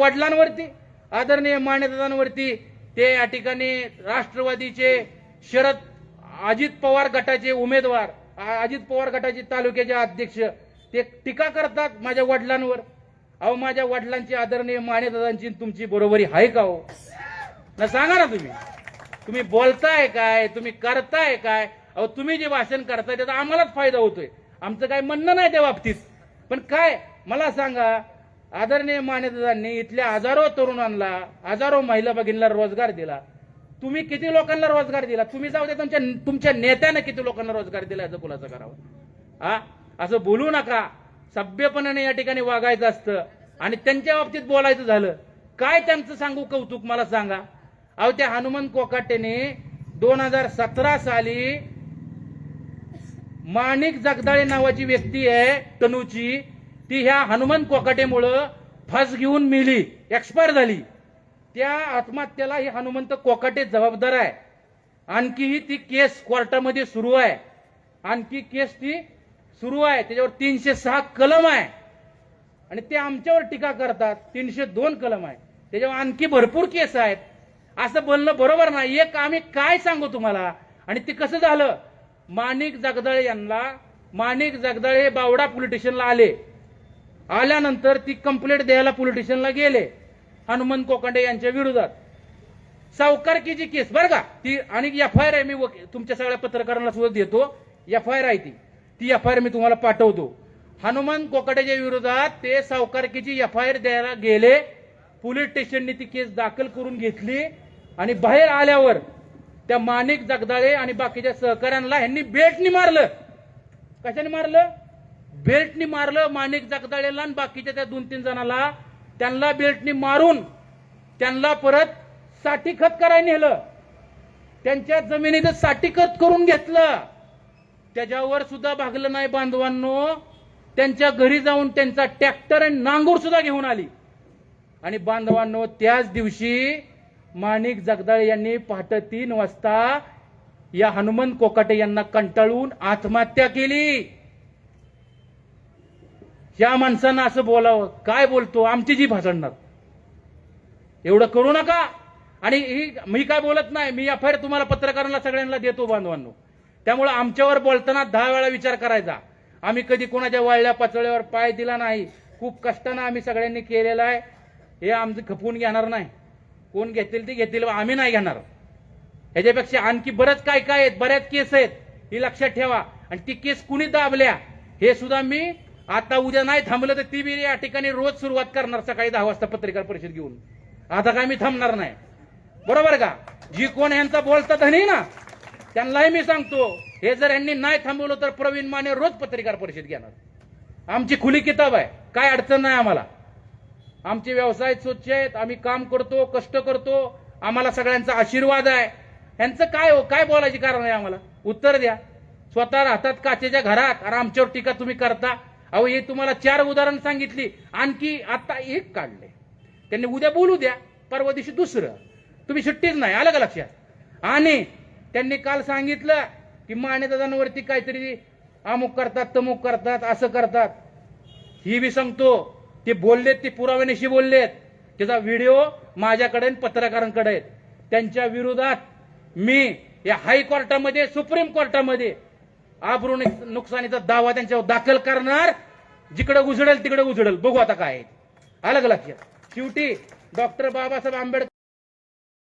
वडिलांवरती आदरणीय मान्यतांवरती ते या ठिकाणी राष्ट्रवादीचे शरद अजित पवार गटाचे उमेदवार अजित पवार गटाचे तालुक्याचे अध्यक्ष ते टीका करतात माझ्या वडिलांवर. अहो माझ्या वडिलांची आदरणीय मान्यतांची तुमची बरोबरी आहे का हो? ना सांगा ना तुम्ही. तुम्ही बोलताय काय? तुम्ही करताय काय? अहो तुम्ही जे भाषण करताय त्याचा आम्हालाच फायदा होतोय. आमचं काय म्हणणं नाही त्या बाबतीत. पण काय? मला सांगा आदरणीय मान्यतांनी इथल्या हजारो तरुणांना हजारो महिला भगिनीला रोजगार दिला. तुम्ही किती लोकांना रोजगार दिला? तुम्ही जाऊ दे तुमच्या तुमच्या नेत्यानं किती लोकांना रोजगार दिला याचं खुलासा करावा? हा? असं बोलू नका. सभ्यपणाने या ठिकाणी वागायचं असतं आणि त्यांच्या बाबतीत बोलायचं झालं. काय त्यांचं सांगू कौतुक मला सांगा. अहो त्या हनुमंत कोकाटेने दोन हजार सतरा साली माणिक जगदाळे नावाची व्यक्ती आहे तनूची. ती ह्या हनुमान कोकाटेमुळं फास घेऊन मिली एक्सपायर झाली. त्या आत्महत्येला ही हनुमंत कोकाटे जबाबदार आहे. आणखीही ती केस कोर्टामध्ये सुरू आहे. आणखी केस ती सुरू आहे. त्याच्यावर तीनशे सहा कलम आहे. आणि ते आमच्यावर टीका करतात. तीनशे दोन कलम आहे. त्याच्यावर आणखी भरपूर केस आहेत. असं बोलणं बरोबर नाही. एक आम्ही काय सांगू तुम्हाला? आणि ते कसं झालं? माणिक जगदाळे यांना माणिक जगदाळे हे बावडा पोलीस स्टेशनला आले. आल्यानंतर ती कंप्लेंट द्यायला पोलिटिशियनला गेले. हनुमंत कोकांडे यांच्या विरोधात. सावकारकीची केस बरं का? ती आणि एफ आय आर आहे मी तुमच्या सगळ्या पत्रकारांना सुद्धा देतो. एफ आय आर आहे ती. ती एफ आय आर मी तुम्हाला पाठवतो. हनुमान कोकाटेच्या विरोधात ते सावकारकीची एफ आय आर द्यायला गेले. पोलीस स्टेशनने ती केस दाखल करून घेतली. आणि बाहेर आल्यावर त्या माणिक जगदाळे आणि बाकीच्या सहकाऱ्यांना ह्यांनी बेटनी मारलं. कशाने मारलं? बेल्टनी मारलं माणिक जगदाळेला आणि बाकीच्या त्या दोन तीन जणाला. त्यांना बेल्टनी मारून त्यांना परत साठी खत करायला नेलं. त्यांच्या जमिनीचं साठी खत करून घेतलं. त्याच्यावर सुद्धा भागलं नाही बांधवांनो. त्यांच्या घरी जाऊन त्यांचा ट्रॅक्टर आणि नांगूर सुद्धा घेऊन आली. आणि बांधवांनो त्याच दिवशी माणिक जगदाळे यांनी पहाटे तीन वाजता या हनुमंत कोकाटे यांना कंटाळून आत्महत्या केली. त्या माणसानं असं बोलावं काय बोलतो आमची जी भासडणार एवढं करू नका. आणि ही मी काय बोलत नाही मी एफ आय आर तुम्हाला पत्रकारांना सगळ्यांना देतो बांधवांनो. त्यामुळे आमच्यावर बोलताना दहा वेळा विचार करायचा. आम्ही कधी कोणाच्या वाळल्या पाचोळ्यावर पाय दिला नाही. खूप कष्टानं आम्ही सगळ्यांनी केलेलं आहे. हे आमचं खपवून घेणार नाही. कोण घेतील ते घेतील आम्ही नाही घेणार. ह्याच्यापेक्षा आणखी बरंच काय काय आहेत बऱ्याच केस आहेत. ही लक्षात ठेवा. आणि ती केस कुणी दाबल्या हे सुद्धा मी आता उद्या नाही थांबलं तर ती बी या ठिकाणी रोज सुरुवात करणार सकाळी दहा वाजता पत्रकार परिषद घेऊन. आता काय मी थांबणार नाही. बरोबर का? जी कोण यांचा बोलता धनी ना त्यांनाही मी सांगतो हे जर यांनी नाही थांबवलं तर प्रवीण माने रोज पत्रकार परिषद घेणार. आमची खुली किताब आहे. काय अडचण नाही आम्हाला. आमचे व्यवसाय स्वच्छ आहेत आम्ही काम करतो कष्ट करतो आम्हाला सगळ्यांचा आशीर्वाद आहे. यांचं काय हो? काय बोलायची कारण आहे आम्हाला? उत्तर द्या. स्वतः राहतात काचेच्या घरात आणि आमच्यावर टीका तुम्ही करता अहो हे तुम्हाला चार उदाहरण सांगितली. आणखी आता एक काढले. त्यांनी उद्या बोलू द्या परवा दिवशी दुसरं. तुम्ही सुट्टीच नाही आलं का लक्षात? आणि त्यांनी काल सांगितलं की मान्यदादांवरती काहीतरी अमुक करतात तमुक करतात असं करतात. ही बी सांगतो ते बोललेत ते पुराव्यानिशी बोललेत. त्याचा व्हिडिओ माझ्याकडे पत्रकारांकडे आहेत. त्यांच्या विरोधात मी या हायकोर्टामध्ये सुप्रीम कोर्टामध्ये आबरू नुकसानीचा दावा त्यांच्यावर दाखल करणार. जिकडे उजडेल तिकडे उजडेल. बघू आता काय आलं का लक्षात? शेवटी डॉक्टर बाबासाहेब आंबेडकर